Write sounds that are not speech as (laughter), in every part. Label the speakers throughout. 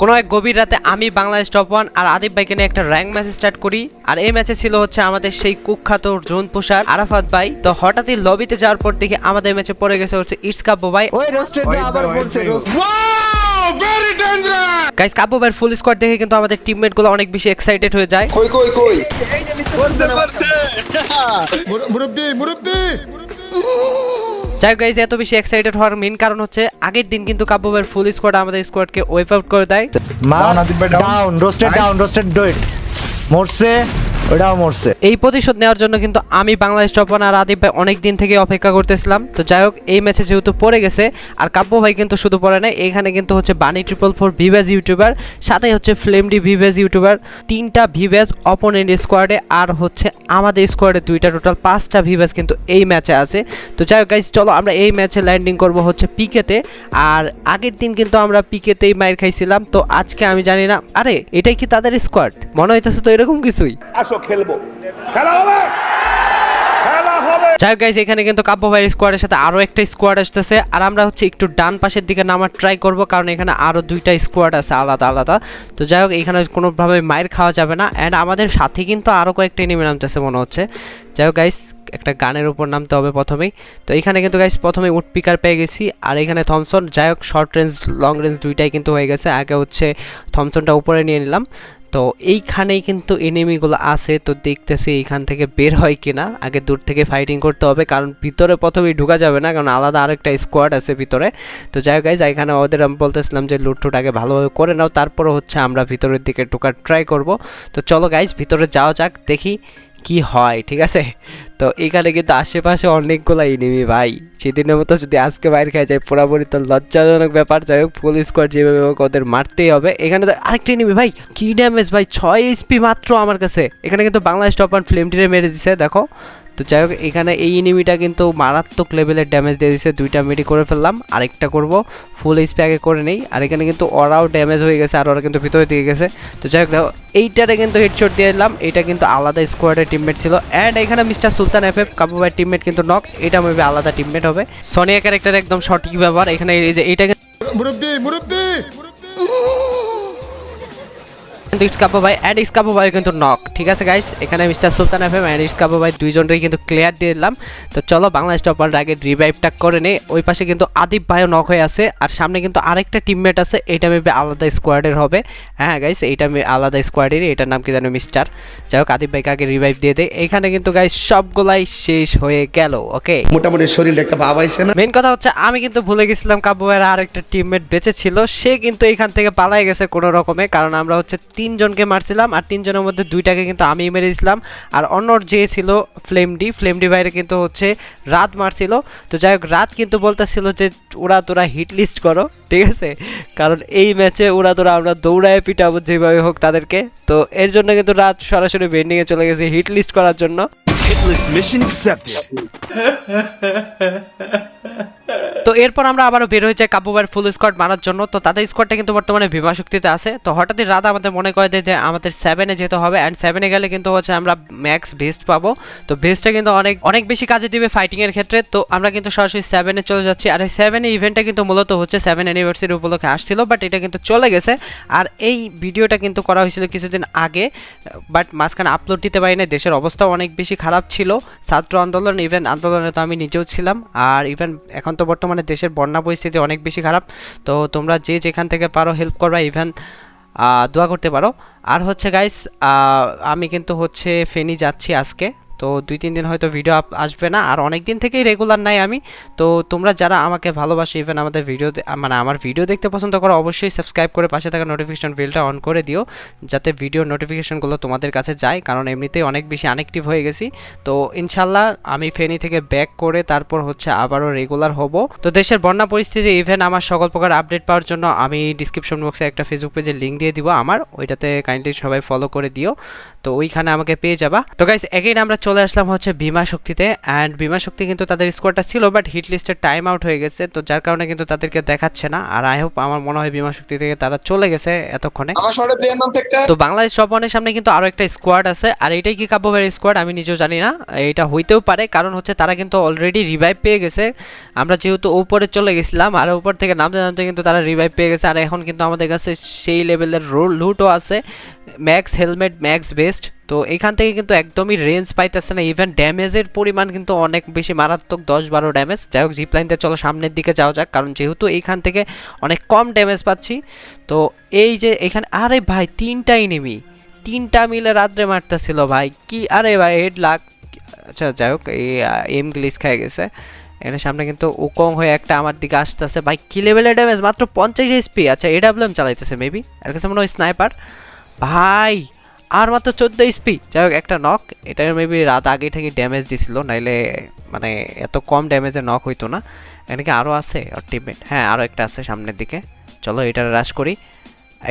Speaker 1: কোনো এক গভীর রাতে আমি বাংলাদেশ টপ ওয়ান আর আদিব ভাইকে নিয়ে একটা র্যাঙ্ক ম্যাচ স্টার্ট করি। আর এই ম্যাচে ছিল হচ্ছে আমাদের সেই কুখ্যাত জোন পোষার আরাফাত ভাই। তো হঠাৎই লবিতে যাওয়ার পর দেখি আমাদের ম্যাচে পড়ে গেছে হচ্ছে ইটস কাব্য ভাই।
Speaker 2: ওই রোস্টেডটা আবার
Speaker 1: গাইস কাব্য ভাইয়ের ফুল স্কোয়াড দেখে কিন্তু আমাদের টিমমেটগুলো অনেক বেশি এক্সাইটেড হয়ে যায়।
Speaker 3: কই কই কই?
Speaker 2: মুরব্বি মুরব্বি!
Speaker 1: যাই হোক গাইজ এত বেশি এক্সাইটেড হওয়ার মেন কারণ হচ্ছে আগের দিন কিন্তু কাব্যবের ফুল স্কোয়াড আমাদের স্কোয়াডকে ওয়েপ আউট করে দেয়।
Speaker 2: ডাউন রোস্টেড ডাউন রোস্টেড ডুইট মরছে। ওটাও মরছে।
Speaker 1: এই প্রতিশোধ নেওয়ার জন্য কিন্তু আমি বাংলাদেশ টপ ওয়ান আর আদিব ভাই অনেক দিন থেকে অপেক্ষা করতেছিলাম। তো যাই হোক এই ম্যাচে যেহেতু পড়ে গেছে আর কাব্য ভাই কিন্তু শুধু পড়ে নাই এখানে কিন্তু হচ্ছে বানি ট্রিপল ফোর ভিভেজ ইউটিউবার সাথে হচ্ছে ফ্লেমডি ভিভেজ ইউটিউবার তিনটা ভিভেজ অপোনেন্ট স্কোয়াডে আর হচ্ছে আমাদের স্কোয়াডে দুইটা টোটাল পাঁচটা ভিভেজ কিন্তু এই ম্যাচে আছে। তো যাই হোক গাইজ চলো আমরা এই ম্যাচে ল্যান্ডিং করব হচ্ছে পিকেতে আর আগের দিন কিন্তু আমরা পিকেতেই মাইর খাইছিলাম তো আজকে আমি জানি না আরে এটাই কি তাদের স্কোয়াড মনে হইতেছে তো এরকম কিছুই।
Speaker 4: আসো খেলব। খেলা হবে!
Speaker 1: যাই গাইজ এখানে কিন্তু কাব্য ভাইয়ের স্কোয়াডের সাথে আরও একটা স্কোয়াড আসতেছে। আর আমরা হচ্ছে একটু ডান পাশের দিকে নামার ট্রাই করব, কারণ এখানে আরও দুইটা স্কোয়াড আছে, আলাদা আলাদা। তো যাই হোক, এখানে কোনোভাবে মায়ের খাওয়া যাবে না। অ্যান্ড আমাদের সাথে কিন্তু আরও কয়েকটা নেমে নামতেছে মনে হচ্ছে। যাই হোক গাইস একটা গানের উপর নামতে হবে প্রথমেই। তো এখানে কিন্তু গাইস প্রথমে উড পিকার পেয়ে গেছি। আর এখানে থমসন যাই হোক শর্ট রেঞ্জ লং রেঞ্জ দুইটাই কিন্তু হয়ে গেছে। আগে হচ্ছে থমসনটা উপরে নিয়ে নিলাম। তো এইখানেই কিন্তু এনিমিগুলো আছে, তো দেখতেছি এইখান থেকে বের হয় কিনা। আগে দূর থেকে ফাইটিং করতে হবে, কারণ ভিতরে প্রথমেই ঢুকা যাবে না, কারণ আলাদা আরেকটা স্কোয়াড আছে ভিতরে। তো যাই হোক এখানে ওদের আমি বলতেছিলাম যে লুটটুট আগে ভালোভাবে করে নাও, তারপরে হচ্ছে আমরা ভিতরের দিকে ঢোকার ট্রাই করব। তো চলো গাইজ ভিতরে যাওয়া যাক, দেখি কি হয়, ঠিক আছে? তো এখানে কিন্তু আশেপাশে অনেকগুলো এনিমি ভাই। সেদিনের মতো যদি আজকে বাইরে খেয়ে যায়, পুরাপুরি তো লজ্জাজনক ব্যাপার। যাই হোক পুলিশ স্কোয়াড যেভাবে হোক ওদের মারতেই হবে। এখানে তো আরেকটা এনিমি ভাই, কি ড্যামেজ ভাই, ছয় এইচপি মাত্র আমার কাছে। এখানে কিন্তু বাংলাদেশ টপ অ্যান্ড ফ্লেমটিরে মেরে দিছে, দেখো। তো যাই হোক, এখানে এই এনিমিটা কিন্তু মারাত্মক লেভেলের ড্যামেজ দিয়ে দিছে। দুইটা মেডি করে ফেললাম, আরেকটা করব ফুল এইচপি আগে করে নেই। আর এখানে কিন্তু ওরাও ড্যামেজ হয়ে গেছে, আর ওরা কিন্তু ভিতরে দিয়ে গেছে। তো যাই হোক, দেখো, এইটারে কিন্তু হেডশট দিয়ে দিলাম। এটা কিন্তু আলাদা স্কোয়াডের টিমমেট ছিল। অ্যান্ড এখানে mister Sultan F F Kabu ভাইয়ের টিমমেট কিন্তু নক এটা মেবি আলাদা টিমমেট হবে। সোনিয়া ক্যারেক্টার একদম সঠিক ব্যাপার এখানে এই যে এইটা
Speaker 2: মুরব্বি মুরব্বি!
Speaker 1: কিন্তু ইটসকাপো ভাই অ্যান্ড ইটসকাপো ভাই কিন্তু নক ঠিক আছে গাইস এখানে মিস্টার সুলতান এফ এম ইটসকাপো ভাই কিন্তু ক্লিয়ার দিয়ে দিলাম। তো চলো বাংলাদেশ টপার আগে রিভাইভটা করে নেই। ওই পাশে কিন্তু আদিব ভাইও নক হয়ে আছে। আর সামনে কিন্তু আরেকটা টিমমেট আছে এটা মেবি আলাদা স্কোয়াডের হবে। হ্যাঁ গাইস আলাদা স্কোয়াডেরই এটার নাম কি জানো মিস্টার যাই হোক আদিব ভাইকে আগে রিভাইভ দিয়ে দেয় এখানে কিন্তু গাইস সবগুলাই শেষ হয়ে গেল ওকে
Speaker 3: মোটামুটি শরীরে একটা ভাব আইছে না?
Speaker 1: মেন কথা হচ্ছে আমি কিন্তু ভুলে গেছিলাম কাব্য ভাইয়ের আর একটা টিমমেট বেঁচে ছিল। সে কিন্তু এখান থেকে পালাই গেছে কোনো রকমে কারণ আমরা হচ্ছে তিনজনকে মারছিলাম আর তিনজনের মধ্যে দুইটাকে কিন্তু আমি মেরে দিয়েছিলাম আর অন্য যে ছিল ফ্লেমডি ফ্লেমডি বাইরে কিন্তু হচ্ছে রাত মারছিল। তো যাই হোক রাত কিন্তু বলতেছিল যে ওরা তোরা হিট লিস্ট করো ঠিক আছে? কারণ এই ম্যাচে ওরা তোরা আমরা দৌড়ায় পিটাবো যেভাবে হোক তাদেরকে। তো এর জন্য কিন্তু রাত সরাসরি বেন্ডিংয়ে চলে গেছে হিট লিস্ট করার জন্য।
Speaker 5: Hitless mission accepted. (laughs)
Speaker 1: তো এরপর আমরা আবারও বের হয়ে যাই কাব্যবার ফুল স্কোয়াড মারার জন্য। তো তাদের স্কোয়াডটা কিন্তু বর্তমানে শক্তিতে আছে। তো হঠাৎই রাত আমাদের মনে করে দেয় যে আমাদের সেভেনে যেতে হবে অ্যান্ড সেভেনে গেলে কিন্তু হচ্ছে আমরা ম্যাক্স বেস্ট পাবো। তো বেস্টটা কিন্তু অনেক অনেক বেশি কাজে দিবে ফাইটিংয়ের ক্ষেত্রে। তো আমরা কিন্তু সরাসরি সেভেনে চলে যাচ্ছি আর এই সেভেনে ইভেন্টটা কিন্তু মূলত হচ্ছে সেভেন অ্যানিভার্সারি উপলক্ষে আসছিল বাট এটা কিন্তু চলে গেছে। আর এই ভিডিওটা কিন্তু করা হয়েছিল কিছুদিন আগে বাট মাঝখানে আপলোড দিতে পারি না দেশের অবস্থা অনেক বেশি খারাপ ছিল। ছাত্র আন্দোলন ইভেন আন্দোলনে তো আমি নিজেও ছিলাম। আর ইভেন এখন তো বর্তমানে দেশের বন্যা পরিস্থিতি অনেক বেশি খারাপ। তো তোমরা যে যেখান থেকে পারো হেল্প করবা ইভেন দোয়া করতে পারো। আর হচ্ছে গাইস আমি কিন্তু হচ্ছে ফেনি যাচ্ছি আজকে। তো দুই, তিন দিন হয়তো ভিডিও আসবে না। আর অনেক দিন থেকেই রেগুলার নাই আমি। তো তোমরা যারা আমাকে ভালোবাসো ইভেন আমাদের ভিডিও মানে আমার ভিডিও দেখতে পছন্দ করো, অবশ্যই সাবস্ক্রাইব করে পাশে থাকা নোটিফিকেশন বেলটা অন করে দিও, যাতে ভিডিও নোটিফিকেশনগুলো তোমাদের কাছে যায়। কারণ এমনিতেই অনেক বেশি আনেকটিভ হয়ে গেছি। তো ইনশাল্লাহ আমি ফেনি থেকে ব্যাক করে তারপর হচ্ছে আবারও রেগুলার হব। তো দেশের বন্যা পরিস্থিতি ইভেন আমার সকল প্রকার আপডেট পাওয়ার জন্য আমি ডিসক্রিপশন বক্সে একটা ফেসবুক পেজের লিঙ্ক দিয়ে দিব আমার। ওইটাতে কাইন্ডলি সবাই ফলো করে দিও। তো ওইখানে আমাকে পেয়ে যাবা। তো গাইস এগেইন আমরা চলে আসলাম হচ্ছে বিমা শক্তিতে অ্যান্ড বিমা শক্তি কিন্তু তাদের স্কোরটা ছিল বাট হিট লিস্টের টাইম আউট হয়ে গেছে তো যার কারণে কিন্তু তাদেরকে দেখাচ্ছে না। আর আই হোপ আমার মনে হয় বিমা শক্তি থেকে তারা চলে গেছে এতক্ষণে। তো বাংলাদেশ জপনের সামনে কিন্তু আরও একটা স্কোয়াড আছে আর এটাই কি কাব্যবাড়ির স্কোয়াড আমি নিজেও জানি না এটা হইতেও পারে কারণ হচ্ছে তারা কিন্তু অলরেডি রিভাইভ পেয়ে গেছে। আমরা যেহেতু উপরে চলে গেছিলাম আর উপর থেকে নামতে নামতে কিন্তু তারা রিভাইভ পেয়ে গেছে আর এখন কিন্তু আমাদের কাছে সেই লেভেলের রোল লুটও আছে ম্যাক্স হেলমেট ম্যাক্স বেস্ট তো এখান থেকে কিন্তু একদমই রেঞ্জ পাইতেছে না ইভেন ড্যামেজের পরিমাণ কিন্তু অনেক বেশি মারাত্মক, দশ বারো ড্যামেজ যাই হোক জিপ লাইনতে চলো সামনের দিকে যাওয়া যাক, কারণ যেহেতু এইখান থেকে অনেক কম ড্যামেজ পাচ্ছি। তো এই যে এখানে, আরে ভাই, তিনটা এনিমি তিনটা মিলে রাত্রে মারতেছিল ভাই, কি, আরে ভাই হেড লাগ আচ্ছা যাই হোক এই এম গ্লিচ খেয়ে গেছে। এখানে সামনে কিন্তু উকং হয়ে একটা আমার দিকে আসতেছে। ভাই, কি লেভেলের ড্যামেজ মাত্র পঞ্চাশ এসপি আচ্ছা এডাব্লিউএম চালাইতেছে মেবি এর কাছে মনে হয় স্নাইপার ভাই আর মাত্র চোদ্দ এসপি যাই হোক একটা নক এটা মেবি রাত আগে থেকে ড্যামেজ দিছিল, নাইলে মানে এত কম ড্যামেজে নক হইতো না। এখানে কি আরও আছে? ওর টিমমেট হ্যাঁ আরও একটা আছে সামনের দিকে। চলো, এটা রাশ করি।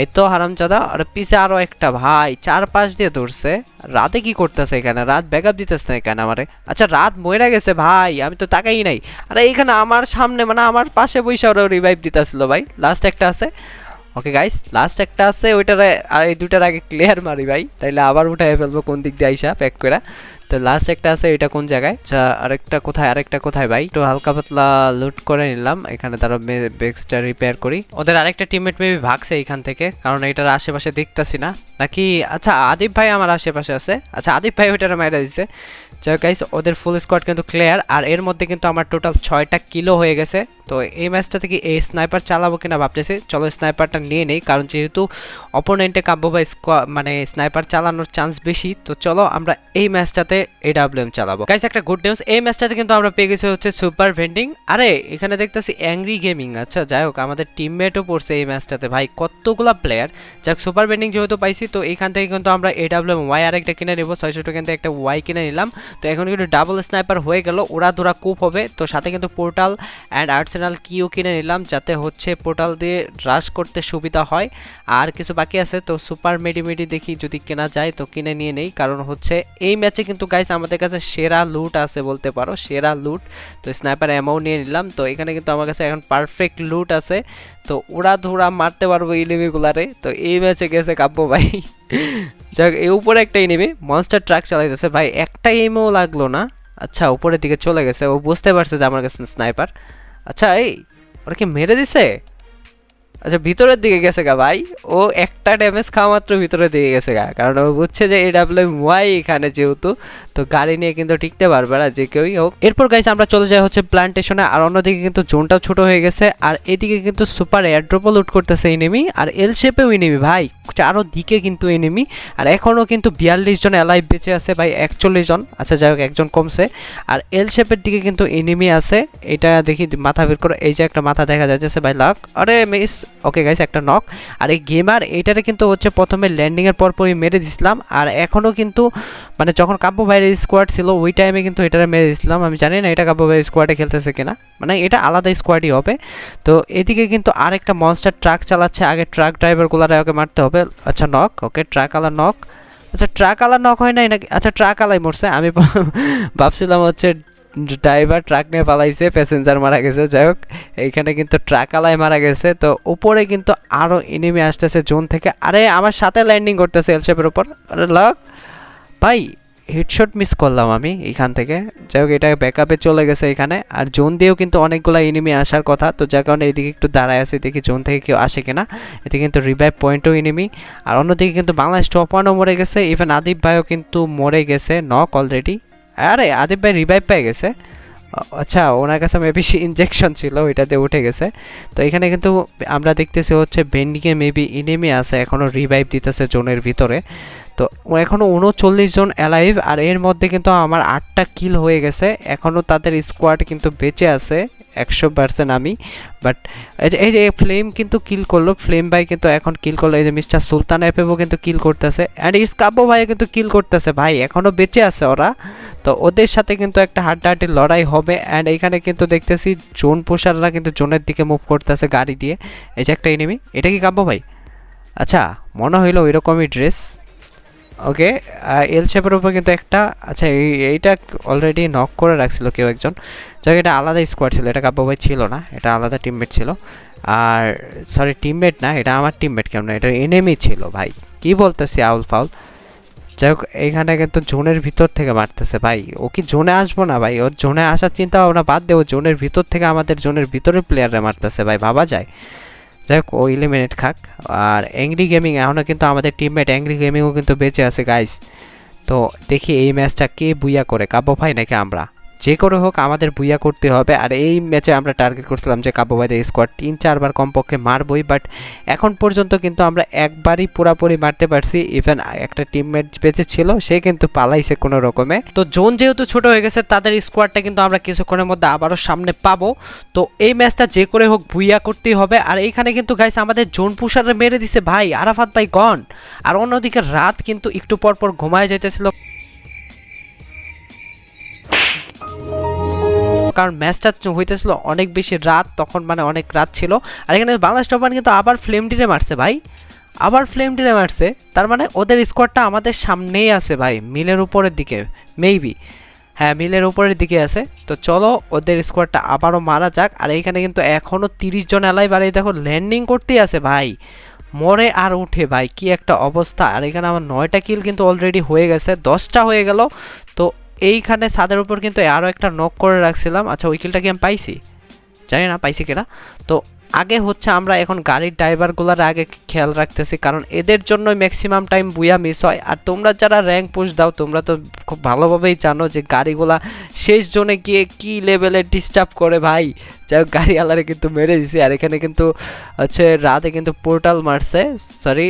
Speaker 1: এই তো হারামজাদা, আর পিছে আরও একটা ভাই চার পাঁচ দিয়ে ধরছে রাতে কি করতেছে এখানে? রাত ব্যাকআপ দিতেছে না এখানে আমারে। আচ্ছা রাত মরে গেছে ভাই, আমি তো তাকাই নাই। আরে, এইখানে আমার সামনে মানে আমার পাশে বৈশা ওরা রিভাইভ দিতেছিল ভাই। লাস্ট একটা আছে। ওকে গাইস লাস্ট একটা আছে, ওইটার এই দুটার আগে ক্লিয়ার মারি ভাই। তাইলে আবার উঠাই ফেলব কোন দিক দিয়ে আইসা প্যাক করে তো লাস্ট একটা আছে, এটা কোন জায়গায়? আচ্ছা আরেকটা কোথায় আরেকটা কোথায় ভাই? একটু হালকা পাতলা লুট করে নিলাম, এখানে তারা বেক্সটা রিপেয়ার করি। ওদের আরেকটা টিমমেট মেবি ভাগছে এইখান থেকে, কারণ এটার আশেপাশে দেখতাছি না। নাকি আচ্ছা আদিপ ভাই আমার আশেপাশে আছে। আচ্ছা আদিপ ভাই ওইটারে মাইরা দিছে। যাই গাইস ওদের ফুল স্কোয়াড কিন্তু ক্লিয়ার আর এর মধ্যে কিন্তু আমার টোটাল ছয়টা কিলো হয়ে গেছে। তো এই ম্যাচটা থেকে এই স্নাইপার চালাবো কিনা ভাবতেছি। চলো স্নাইপারটা নিয়ে নেই, কারণ যেহেতু অপোনেন্টে কাব্য বা মানে স্নাইপার চালানোর চান্স বেশি, তো চলো আমরা এই ম্যাচটাতে এডাব্লিউএম চালাবো। গাইস একটা গুড নিউজ এই ম্যাচটাতে কিন্তু আমরা পেয়ে গেছি হচ্ছে সুপার ভেন্ডিং আরে, এখানে দেখতেছি অ্যাংরি গেমিং আচ্ছা যাই হোক, আমাদের টিমমেটও পড়ছে এই ম্যাচটাতে ভাই, কতগুলা প্লেয়ার যাক সুপার ভেন্ডিং যেহেতু পাইছি, তো এখান থেকে কিন্তু আমরা এডাব্লিউএম ওয়াই আরেকটা কিনে নেব। ছয়শো টাকা থেকে একটা ওয়াই কিনে নিলাম। তো এখন কিন্তু ডাবল স্নাইপার হয়ে গেল ওরা দুরা কুপ হবে। তো সাথে কিন্তু পোর্টাল অ্যান্ড আর্সেনাল কিও কিনে নিলাম, যাতে হচ্ছে পোর্টাল দিয়ে রাশ করতে সুবিধা হয়। আর কিছু বাকি আছে, তো সুপার মেডিমেডি দেখি যদি কেনা যায়, তো কিনে নিয়ে নেই। কারণ হচ্ছে এই ম্যাচে কিন্তু গাইস আমাদের কাছে সেরা লুট আছে বলতে পারো, সেরা লুট তো স্নাইপার অ্যামাউন্ট নিয়ে নিলাম। তো এখানে কিন্তু আমার কাছে এখন পারফেক্ট লুট আছে। তো ওরা ধরা মারতে পারব ইলিমিগুলারে তো এই ম্যাচে গেছে কাব্য ভাই। যাক, এই উপরে একটা এনিমি মনস্টার ট্রাক চালাইতেছে। ভাই, একটা এমও লাগল না। আচ্ছা উপরের দিকে চলে গেছে। ও বুঝতে পারছে যে আমার কাছে স্নাইপার আচ্ছা এই, ওরা কি মেরে দিছে? আচ্ছা ভিতরের দিকে গেছে গা ভাই। ও একটা ড্যামেজ খাওয়া মাত্র ভিতরের দিকে গেছে গা। কারণ ও বুঝছে যে এডাব্লিউ ওয়াই এখানে যেহেতু, তো গাড়ি নিয়ে কিন্তু টিকতে পারবে না, যে কেউই হোক। এরপর গাইছে আমরা চলে যাই হচ্ছে প্লান্টেশনে আর অন্যদিকে কিন্তু জোনটাও ছোট হয়ে গেছে। আর এদিকে কিন্তু সুপার এয়ারড্রপও লুট করতেছে এনিমি আর এল শেপেও এনিমি ভাই। চারো দিকে কিন্তু এনিমি আর এখনও কিন্তু বিয়াল্লিশ জন অ্যালাইভ বেঁচে আছে ভাই, একচল্লিশ জন। আচ্ছা যাই হোক, একজন কমছে। আর এল শেপের দিকে কিন্তু এনিমি আছে। এটা দেখি মাথা বের করে, এই যে একটা মাথা দেখা যাচ্ছে, ভাই লাক আরে মিস ওকে গাইস একটা নক আর এই গেমার এইটারে কিন্তু হচ্ছে প্রথমে ল্যান্ডিংয়ের পর পরই মেরে দিছিলাম। আর এখনও কিন্তু মানে যখন কাব্য ভাইয়ের স্কোয়াড ছিল, ওই টাইমে কিন্তু এটারে মেরে দিছিলাম। আমি জানি না এটা কাব্য ভাইয়ের স্কোয়াডে খেলতেছে কিনা। মানে এটা আলাদা স্কোয়াডই হবে। তো এদিকে কিন্তু আরেকটা মনস্টার ট্রাক চালাচ্ছে। আগে ট্রাক ড্রাইভারগুলারে ওকে মারতে হবে। আচ্ছা নক ওকে ট্রাক আলা নক আচ্ছা ট্রাক আলা নক হয় নাই নাকি? আচ্ছা ট্রাক আলাই মরছে। আমি ভাবছিলাম হচ্ছে ড্রাইভার ট্রাক নিয়ে পালাইছে প্যাসেঞ্জার মারা গেছে। যাই হোক, এইখানে কিন্তু ট্রাক আলাই মারা গেছে। তো উপরে কিন্তু আরও এনিমি আসতেছে জোন থেকে। আরে, আমার সাথে ল্যান্ডিং করতেছে এলশেপের উপর। আরে লক ভাই হেডশট মিস করলাম আমি এখান থেকে। যাই হোক, এটা ব্যাকআপে চলে গেছে এখানে আর জোন দিয়েও কিন্তু অনেকগুলো এনিমি আসার কথা। তো যার কারণে এদিকে একটু দাঁড়ায় আছে এদিকে জোন থেকে কেউ আসে কিনা। এতে কিন্তু রিভাইভ পয়েন্টও এনিমি আর অন্যদিকে কিন্তু বাংলাদেশ টপ ওয়ানও মরে গেছে। ইভেন আদিব ভাইও কিন্তু মরে গেছে নক অলরেডি আরে আদিব ভাই রিভাইভ পেয়ে গেছে। আচ্ছা ওনার কাছে মেবি ইনজেকশন ছিল ওইটাতে উঠে গেছে। তো এখানে কিন্তু আমরা দেখতেছি হচ্ছে বেন্ডিংয়ে মেবি ইনেমি আছে এখনও রিভাইভ দিতেছে জোনের ভিতরে। তো এখনও উনচল্লিশ জন অ্যালাইভ আর এর মধ্যে কিন্তু আমার আটটা কিল হয়ে গেছে। এখনও তাদের স্কোয়াড কিন্তু বেঁচে আছে, একশো পার্সেন্ট আমি। বাট এই যে, এই ফ্লেম কিন্তু কিল করল। ফ্লেম ভাই কিন্তু এখন কিল করল। এই যে মিস্টার সুলতান এপেবও কিন্তু কিল করতেছে। অ্যান্ড ইসকাব্য ভাই কিন্তু কিল করতেছে ভাই। এখনও বেঁচে আছে ওরা। তো ওদের সাথে কিন্তু একটা হাড্ডাহাড্ডি লড়াই হবে। অ্যান্ড এখানে কিন্তু দেখতেছি জোন পোষাররা কিন্তু জোনের দিকে মুভ করতেছে গাড়ি দিয়ে। এই যে একটা এনিমি এটা কি কাব্য ভাই? আচ্ছা মনে হইল ওই রকমই ড্রেস ওকে এল শেপের উপর কিন্তু একটা আচ্ছা এই, এইটা অলরেডি নক করে রাখছিল কেউ একজন। যাক, এটা আলাদা স্কোয়াড ছিল, এটা কাব্য ছিল না, এটা আলাদা টিমমেট ছিল। আর সরি টিমমেট না, এটা আমার টিমমেট কেমন এটা এনিমি ছিল ভাই। কি বলতেছি, আউল ফাউল? যাই হোক এইখানে কিন্তু জোনের ভিতর থেকে মারতেছে ভাই। ও কি জোনে আসব না ভাই? ওর জোনে আসার চিন্তা ভাবনা বাদ দেবো জোনের ভিতর থেকে আমাদের জোনের ভিতরে প্লেয়াররা মারতেছে ভাই, ভাবা যায়। যাই হোক ও ইলিমিনেট খাক। আর অ্যাংরি গেমিং এখনও কিন্তু আমাদের টিমমেট অ্যাংরি গেমিংও কিন্তু বেঁচে আছে গাইস তো দেখি এই ম্যাচটা কে বুইয়া করে কাব্য ভাই নাকি আমরা? যে করে হোক আমাদের বুইয়া করতে হবে। আর এই ম্যাচে আমরা টার্গেট করছিলাম যে কাব্য ভাইদের স্কোয়াড তিন চারবার কমপক্ষে মারবই বাট এখন পর্যন্ত কিন্তু আমরা একবারই পুরাপুরি মারতে পারছি। ইভেন একটা টিমমেট বেঁচে ছিল, সে কিন্তু পালাইছে কোনো রকমে। তো জোন যেহেতু ছোট হয়ে গেছে, তাদের স্কোয়াডটা কিন্তু আমরা কিছুক্ষণের মধ্যে আবারও সামনে পাবো। তো এই ম্যাচটা যে করে হোক ভুইয়া করতেই হবে। আর এইখানে কিন্তু গাইস আমাদের জোন পুষারে মেরে দিছে ভাই, আরাফাত ভাই গন আর অন্যদিকে রাত কিন্তু একটু পর পর ঘুমায় যাইতেছিল। কারণ ম্যাচটা হইতেছিল, অনেক বেশি রাত তখন মানে অনেক রাত ছিল। আর এখানে বাংলাদেশ টপার কিন্তু আবার ফ্লেম ডিরে মারছে ভাই। আবার ফ্লেম ডিরে মারছে। তার মানে ওদের স্কোয়াডটা আমাদের সামনেই আছে ভাই, মিলের উপরের দিকে মেবি হ্যাঁ মিলের উপরের দিকে আছে। তো চলো ওদের স্কোয়াডটা আবারও মারা যাক। আর এইখানে কিন্তু এখনও তিরিশ জন এলাই বাড়ি দেখো ল্যান্ডিং করতেই আছে ভাই। মরে আর উঠে ভাই, কি একটা অবস্থা। আর এখানে আমার নয়টা কিল কিন্তু অলরেডি হয়ে গেছে, দশটা হয়ে গেল। তো এইখানে ছাদের উপর কিন্তু আরও একটা নক করে রাখছিলাম। আচ্ছা উইকেলটা কি আমি পাইছি? জানি না, পাইছি কিনা? তো আগে হচ্ছে আমরা এখন গাড়ির ড্রাইভারগুলোর আগে খেয়াল রাখতেছি, কারণ এদের জন্য ম্যাক্সিমাম টাইম বুয়া মিস হয়। আর তোমরা যারা র্যাঙ্ক পুশ দাও, তোমরা তো খুব ভালোভাবেই জানো যে গাড়িগুলা শেষ জোনে গিয়ে কি লেভেলে ডিস্টার্ব করে ভাই। যাই হোক, গাড়িওয়ালারে কিন্তু মেরে দিছি, আর এখানে কিন্তু হচ্ছে রাতে কিন্তু পোর্টাল মারছে সরি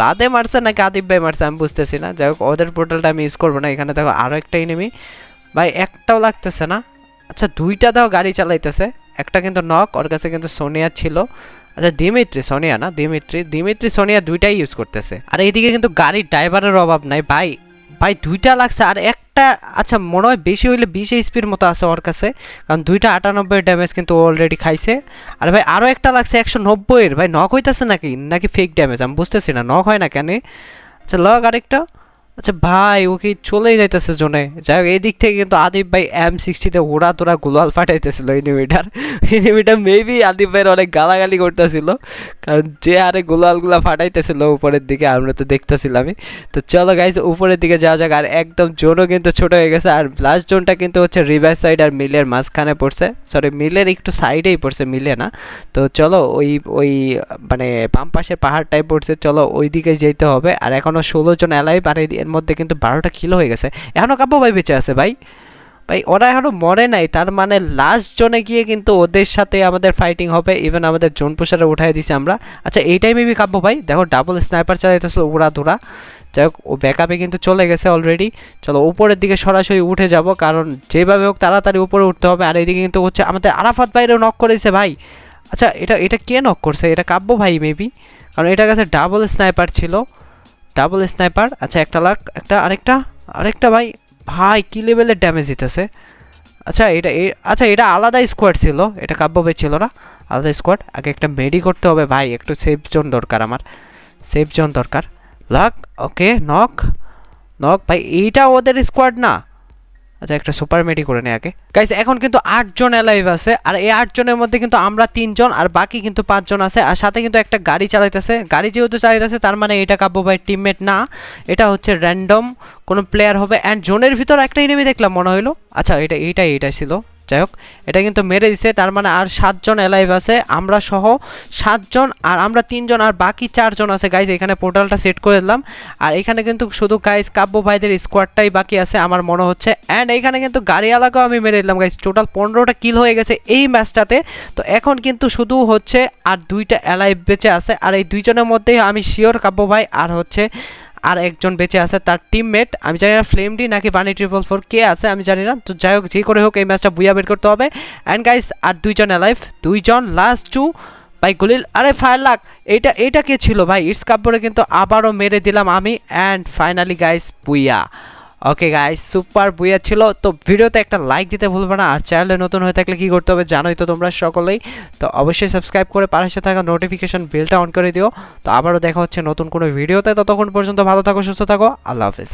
Speaker 1: রাতে মারছে নাকি আদিব ভাই মারছে আমি বুঝতেছি না। যাই হোক, ওদের পোর্টালটা আমি ইউজ করব না, এখানে দেখো আরও একটা এনিমি ভাই, একটাও লাগতেছে না। আচ্ছা দুইটা দাও, গাড়ি চালাইতেছে। একটা কিন্তু নক, ওর কাছে কিন্তু সোনিয়া ছিল। আচ্ছা দিমিত্রি, সোনিয়া না? দিমিত্রি দিমিত্রি, সোনিয়া দুইটাই ইউজ করতেছে। আর এইদিকে কিন্তু গাড়ির ড্রাইভারের অভাব নাই। ভাই ভাই দুইটা লাগছে। আর একটা আচ্ছা মনে হয় বেশি হইলে বিশ এইচপির মতো আছে ওর কাছে। কারণ দুইটা আটানব্বই ড্যামেজ কিন্তু অলরেডি খাইছে। আর ভাই আরও একটা লাগছে, একশো নব্বইয়ের। ভাই, নক হইতেছে নাকি? নাকি ফেক ড্যামেজ আমি বুঝতেছি না, নক হয় না কেন? আচ্ছা লগ আরেকটা। আচ্ছা ভাই, ও কি চলেই যাইতেছে জোনে? যাই হোক এই দিক থেকে কিন্তু আদিব ভাই এম সিক্সটিতে ওরা তোরা গোলাল ফাটাইতেছিল এনিমিটার এনিমিটার মেবি আদিব ভাইয়ের অনেক গালাগালি করতেছিল। কারণ যে আরে গোলালগুলা ফাটাইতেছিল উপরের দিকে, আমরা তো দেখতেছিলামই। তো চলো গাইজ উপরের দিকে যাওয়া যাক। আর একদম জোনও কিন্তু ছোট হয়ে গেছে। আর লাস্ট জোনটা কিন্তু হচ্ছে রিভার সাইড আর মিলের মাঝখানে পড়ছে। সরি মিলের একটু সাইডেই পড়ছে মিলে না। তো চলো ওই ওই মানে বাম পাশে পাহাড়টাই পড়ছে। চলো ওই দিকে যেতে হবে। আর এখনও ষোলো জন এই- এর মধ্যে কিন্তু বারোটা কিলো হয়ে গেছে। এখনও কাব্য ভাই বেঁচে আছে ভাই। ভাই, ওরা এখনও মরে নাই। তার মানে লাস্ট জোনে গিয়ে কিন্তু ওদের সাথে আমাদের ফাইটিং হবে। ইভেন আমাদের জোন পোষারে উঠাই দিছি আমরা। আচ্ছা এই টাইমে বি কাব্য ভাই, দেখো ডাবল স্নাইপার চালাইতেছিল উড়া ধুরা যাই হোক ও ব্যাকআপে কিন্তু চলে গেছে অলরেডি চলো, উপরের দিকে সরাসরি উঠে যাব, কারণ যেভাবে হোক তাড়াতাড়ি উপরে উঠতে হবে। আর এইদিকে কিন্তু হচ্ছে আমাদের আরাফাত ভাইরেও নক করেছে ভাই। আচ্ছা এটা এটা কে নক করছে? এটা কাব্য ভাই মেবি কারণ এটার কাছে ডাবল স্নাইপার ছিল। Double sniper. আচ্ছা একটা লাখ, একটা, আরেকটা আরেকটা ভাই। ভাই, কী লেভেলের ড্যামেজ দিতেছে? আচ্ছা এটা আচ্ছা এটা আলাদা স্কোয়াড ছিল, এটা কাব্য ভাই ছিল না। আলাদা স্কোয়াড আগে একটা মেডি করতে হবে। ভাই, একটু সেফ জোন দরকার আমার। সেফ জোন দরকার। লাক ওকে নক নক ভাই, এইটা ওদের স্কোয়াড না। আচ্ছা একটা সুপার মেডি করে নেই আগে। গাইস এখন কিন্তু আটজন অ্যালাইভ আছে, আর এই আটজনের মধ্যে কিন্তু আমরা তিনজন, আর বাকি কিন্তু পাঁচজন আছে, আর সাথে কিন্তু একটা গাড়ি চালাইতেছে। গাড়ি যেহেতু চালাইতেছে, তার মানে এটা কাব্য ভাই টিমমেট না। এটা হচ্ছে র্যান্ডম কোনো প্লেয়ার হবে। অ্যান্ড জোনের ভিতর একটা ইনেমি দেখলাম, মনে হইল। আচ্ছা এটা, এইটাই এটা ছিল। যাই হোক, এটা কিন্তু মেরে দিছে, তার মানে আর সাতজন অ্যালাইভ আছে, আমরা সহ সাতজন আর আমরা তিনজন আর বাকি চারজন আছে। গাইজ এখানে পোর্টালটা সেট করে দিলাম। আর এখানে কিন্তু শুধু গাইজ কাব্য ভাইদের স্কোয়াডটাই বাকি আছে, আমার মনে হচ্ছে। অ্যান্ড এইখানে কিন্তু গাড়িওয়ালাকেও আমি মেরে দিলাম গাইজ টোটাল পনেরোটা কিল হয়ে গেছে এই ম্যাচটাতে তো এখন কিন্তু শুধু হচ্ছে আর দুইটা অ্যালাইভ বেঁচে আছে। আর এই দুইজনের মধ্যেই আমি শিওর কাব্য ভাই আর হচ্ছে আর একজন বেঁচে আছে তার টিমমেট আমি জানি না ফ্লেমডি নাকি বানি ট্রিপল ফোর কে আছে, আমি জানি না। তো যাই হোক, যে করে হোক এই ম্যাচটা বুয়া বের করতে হবে। অ্যান্ড গাইস আর দুইজন অ্যালাইভ দুইজন লাস্ট টু ভাই গুলিল আরে ফায়ার লাক এইটা এইটা কে ছিল ভাই? ইটস কাপড়ে কিন্তু আবারও মেরে দিলাম আমি। And finally guys booyah. Okay guys super booyah ছিল তো ভিডিওতে একটা লাইক দিতে ভুলবে না, আর চ্যানেলে নতুন হয়ে থাকলে কি করতে হবে জানোই তো তোমরা সকলেই। তো অবশ্যই সাবস্ক্রাইব করে পাশে থাকা নোটিফিকেশন বেলটা অন করে দিও। তো আবারও দেখা হচ্ছে নতুন কোনো ভিডিওতে ততক্ষণ পর্যন্ত ভালো থাকো, সুস্থ থাকো, আল্লাহ হাফেজ।